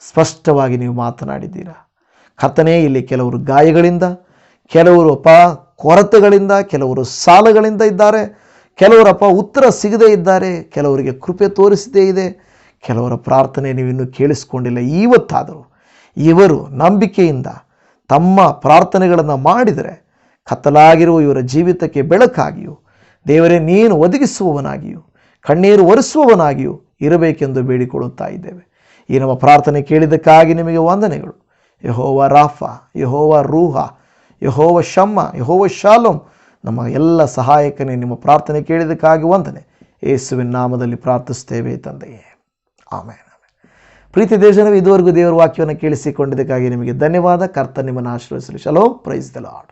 ಸ್ಪಷ್ಟವಾಗಿ ನೀವು ಮಾತನಾಡಿದ್ದೀರಾ. ಕರ್ತನೇ, ಇಲ್ಲಿ ಕೆಲವರು ಗಾಯಗಳಿಂದ, ಕೆಲವರು ಅಪ್ಪ ಕೊರತೆಗಳಿಂದ, ಕೆಲವರು ಸಾಲಗಳಿಂದ ಇದ್ದಾರೆ ಕೆಲವರಪ್ಪ ಉತ್ತರ ಸಿಗದೇ ಇದ್ದಾರೆ, ಕೆಲವರಿಗೆ ಕೃಪೆ ತೋರಿಸದೇ ಇದೆ. ಕೆಲವರ ಪ್ರಾರ್ಥನೆ ನೀವು ಇನ್ನೂ ಕೇಳಿಸ್ಕೊಂಡಿಲ್ಲ. ಇವತ್ತಾದರೂ ಇವರು ನಂಬಿಕೆಯಿಂದ ತಮ್ಮ ಪ್ರಾರ್ಥನೆಗಳನ್ನು ಮಾಡಿದರೆ ಕತ್ತಲಾಗಿರುವ ಇವರ ಜೀವಿತಕ್ಕೆ ಬೆಳಕಾಗಿಯೂ, ದೇವರೇ ನೀನು ಒದಗಿಸುವವನಾಗಿಯೂ, ಕಣ್ಣೀರು ಒರೆಸುವವನಾಗಿಯೂ ಇರಬೇಕೆಂದು ಬೇಡಿಕೊಳ್ಳುತ್ತಾ ಇದ್ದೇವೆ. ಈ ನಮ್ಮ ಪ್ರಾರ್ಥನೆ ಕೇಳಿದ್ದಕ್ಕಾಗಿ ನಿಮಗೆ ವಂದನೆಗಳು. Jehovah Rapha, Jehovah Rohi, Jehovah Shammah, Jehovah Shalom, ನಮ್ಮ ಎಲ್ಲ ಸಹಾಯಕನೇ ನಿಮ್ಮ ಪ್ರಾರ್ಥನೆ ಕೇಳಿದ್ದಕ್ಕಾಗಿ ವಂದನೆ. ಯೇಸುವಿನ ನಾಮದಲ್ಲಿ ಪ್ರಾರ್ಥಿಸ್ತೇವೆ ತಂದೆಯೇ. ಆಮೇಲೆ ಪ್ರೀತಿ ದೇಶನವೇ ಇದುವರೆಗೂ ದೇವರ ವಾಕ್ಯವನ್ನು ಕೇಳಿಸಿಕೊಂಡಿದ್ದಕ್ಕಾಗಿ ನಿಮಗೆ ಧನ್ಯವಾದ. ಕರ್ತ ನಿಮ್ಮನ್ನು ಆಶೀರ್ವದಿಸಲಿ. ಶಲೋ ಪ್ರೈಸ್ ದ ಲಾರ್ಡ್